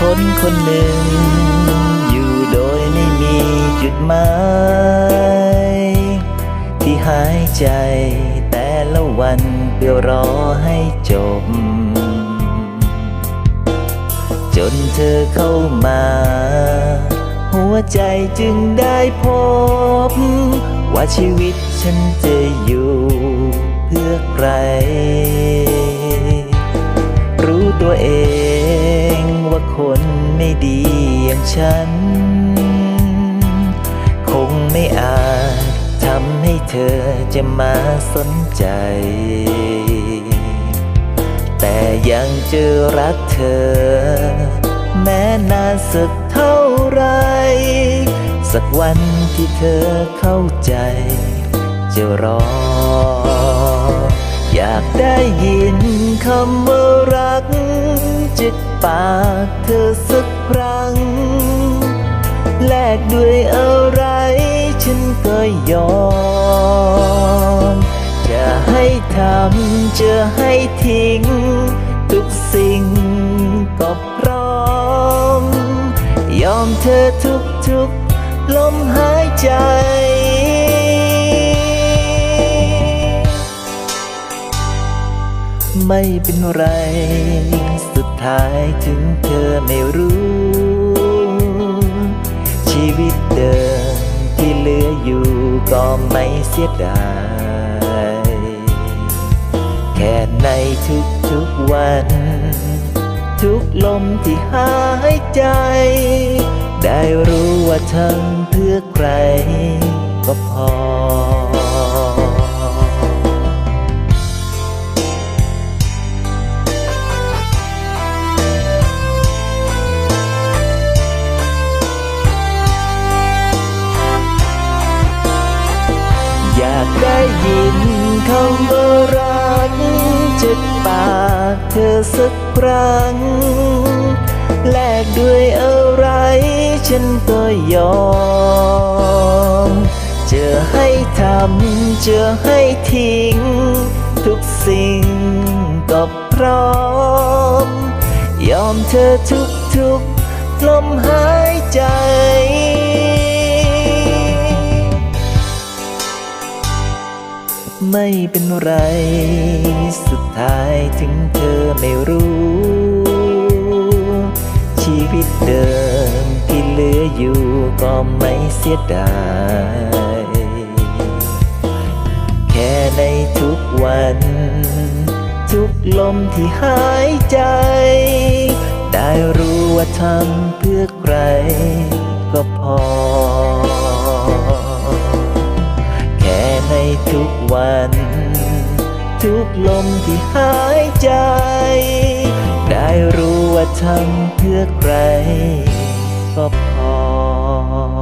คนคนหนึ่ง อยู่โดยไม่มีจุดหมายที่หายใจแต่ละวันเพื่อรอให้จบ จนเธอเข้ามา หัวใจจึงได้พบ ว่าชีวิตฉันจะอยู่เพื่อใคร คนไม่ดีอย่างฉัน คงไม่อาจทำให้เธอจะมาสนใจ แต่ยังจะรักเธอ แม้นานสักเท่าไร สักวันที่เธอเข้าใจ จะรอ อยากได้ยินคำว่ารัก จากปากเธอสักครั้ง แลกด้วยอะไรฉันก็ยอม จะให้ทำจะให้ทิ้ง ทุกสิ่งก็พร้อม ยอมเธอทุกทุกๆลมหายใจไม่เป็นไร ท้ายถึงเธอไม่รู้ ชีวิตเดิมที่เหลืออยู่ก็ไม่เสียดาย แค่ในทุกๆวัน ทุกลมที่หายใจ ได้รู้ว่าทำเพื่อใครก็พอากได้ยินคำว่ารักจากปากเธอสักครั้ง แลกด้วยอะไรฉันก็ยอม จะให้ทำจะให้ทิ้ง ทุกสิ่งก็พร้อม ยอมเธอทุกทุกๆลมหายใจ ไม่เป็นไร สุดท้ายถึงเธอไม่รู้ ชีวิตเดิมที่เหลืออยู่ก็ไม่เสียดาย แค่ในทุกวัน ทุกลมที่หายใจ ได้รู้ว่าทำเพื่อใคร ทุกลมที่หายใจ ได้รู้ว่าทำเพื่อใครก็พอ